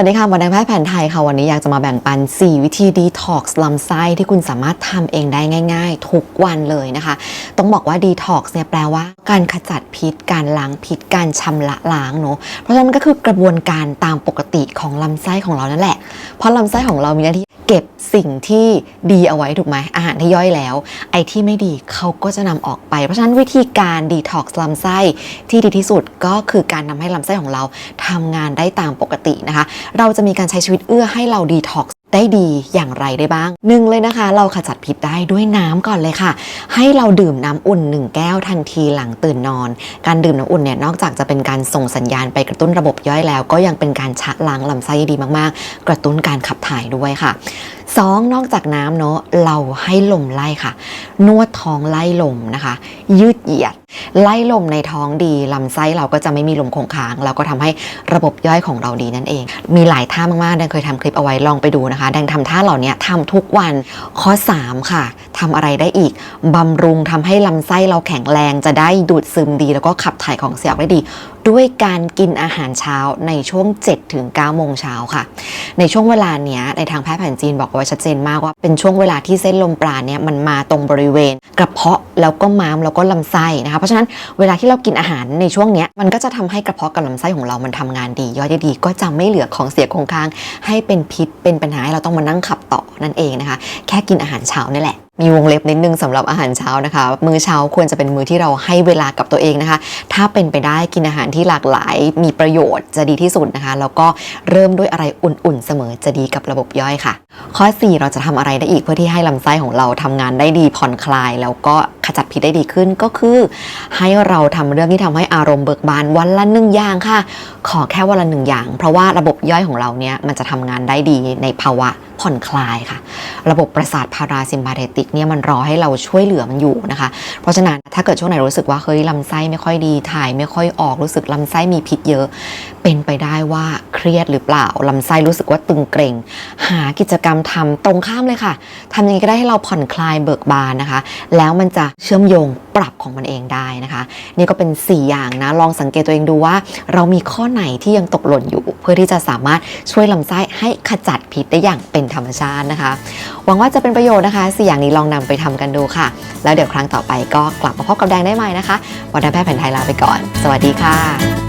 วัสดีค่ะหมอแดงแพทย์แผนไทยค่ะ วันนี้อยากจะมาแบ่งปัน 4 วิธีดีท็อกซ์ลำไส้ที่คุณสามารถทำเองได้ง่าย ๆ ทุกวันเลยนะคะ ต้องบอกว่าดีท็อกซ์เนี่ยแปลว่า การขจัดพิษ การล้างพิษ การชำระล้างเนาะเพราะฉะนั้นมันก็คือกระบวนการตามปกติของลำไส้ของเรานั่นแหละ เพราะลำไส้ของเรามีหน้าที่ เก็บสิ่งที่ดีเอาไว้ถูกไหมอาหารที่ย่อยแล้ว ไอ้ที่ไม่ดีเขาก็จะนำออกไป เพราะฉะนั้นวิธีการดีท็อกซ์ลำไส้ที่ดีที่สุดก็คือการทำให้ลำไส้ของเราทำงานได้ตามปกตินะคะ เราจะมีการใช้ชีวิตเอื้อให้เราดีท็อกซ์ ได้ดีอย่างไรได้บ้างหนึ่งเลยนะคะ เราขจัดพิษได้ด้วยน้ำก่อนเลยค่ะ ให้เราดื่มน้ำอุ่น 1 แก้วทันทีหลังตื่นนอน การดื่มน้ำอุ่นเนี่ยนอกจากจะเป็นการส่งสัญญาณไปกระตุ้นระบบย่อยแล้ว ก็ยังเป็นการชะล้างลำไส้ดีมากๆ กระตุ้นการขับถ่ายด้วยค่ะสองนอกจากน้ำเนาะเราให้ลมไล่ค่ะ นวดท้องไล่ลมนะคะ ยืดเหยียด ไล่ลมในท้องดีลำไส้เราก็จะไม่มีลมคงค้าง เราก็ทำให้ระบบย่อยของเราดีนั่นเอง มีหลายท่ามากๆแดงเคยทำคลิปเอาไว้ลองไปดูนะคะ แดงทำท่าเหล่านี้ทำทุกวันข้อ 3 ค่ะทำอะไรได้อีกบำรุงทำให้ลำไส้เราแข็งแรงจะได้ดูดซึมดี แล้วก็ขับถ่ายของเสียออกได้ดี ด้วยการกินอาหารเช้าในช่วง 7-9 โมงเช้าค่ะ ในช่วงเวลาเนี้ยในทางแพทย์แผนจีนบอกไว้ชัดเจนมากว่าเป็นช่วงเวลาที่เส้นลมปราณเนี่ยมันมาตรงบริเวณ กระเพาะแล้วก็ม้ามแล้วก็ลำไส้นะคะเพราะฉะนั้นเวลาที่เรากินอาหารในช่วงเนี้ยมันก็จะทำให้กระเพาะกับลำไส้ของเรามันทำงานดีย่อยได้ดี ก็จะไม่เหลือของเสียคงค้าง ให้เป็นพิษเป็นปัญหาให้เราต้องมานั่งขับต่อนั่นเองนะคะ แค่กินอาหารเช้านี่แหละ มีวงเล็บนิดนึงสำหรับอาหารเช้านะคะ มื้อเช้าควรจะเป็นมื้อที่เราให้เวลากับตัวเองนะคะ ถ้าเป็นไปได้กินอาหารที่หลากหลายมีประโยชน์จะดีที่สุดนะคะ แล้วก็เริ่มด้วยอะไรอุ่นๆ เสมอจะดีกับระบบย่อยค่ะ ข้อ 4 เราจะทำอะไรได้อีกเพื่อที่ให้ลำไส้ของเราทำงานได้ดีผ่อนคลายแล้วก็ ขจัดพิษได้ดีขึ้นก็คือ ให้เราทำเรื่องที่ทำให้อารมณ์เบิกบานวันละหนึ่งอย่างค่ะ ขอแค่วันละหนึ่งอย่าง เพราะว่าระบบย่อยของเราเนี่ยมันจะทำงานได้ดีในภาวะผ่อนคลายค่ะ ระบบประสาทพาราซิมพาเทติกเนี่ยมันรอให้เราช่วยเหลือมันอยู่นะคะ เพราะฉะนั้นถ้าเกิดช่วงไหนรู้สึกว่าเฮ้ยลำไส้ไม่ค่อยดีถ่ายไม่ค่อยออกรู้สึกลำไส้มีพิษเยอะ เป็นไปได้ว่าเครียดหรือเปล่าลำไส้รู้สึกว่าตึงเกร็ง หากิจกรรมทำตรงข้ามเลยค่ะทำยังไงก็ได้ให้เราผ่อนคลายเบิกบานนะคะ แล้วมันจะเชื่อมโยงปรับของมันเองได้นะคะ นี่ก็เป็น 4 อย่างนะ ลองสังเกตตัวเองดูว่า เรามีข้อไหนที่ยังตกหล่นอยู่ เพื่อที่จะสามารถช่วยลำไส้ให้ขจัดพิษได้อย่างเป็นธรรมชาตินะคะ หวังว่าจะเป็นประโยชน์นะคะสี่อย่างนี้ลองนำไปทำกันดูค่ะ แล้วเดี๋ยวครั้งต่อไปก็กลับมาพบกับแดงได้ใหม่นะคะวันนี้แพทย์แผนไทยลาไปก่อน สวัสดีค่ะ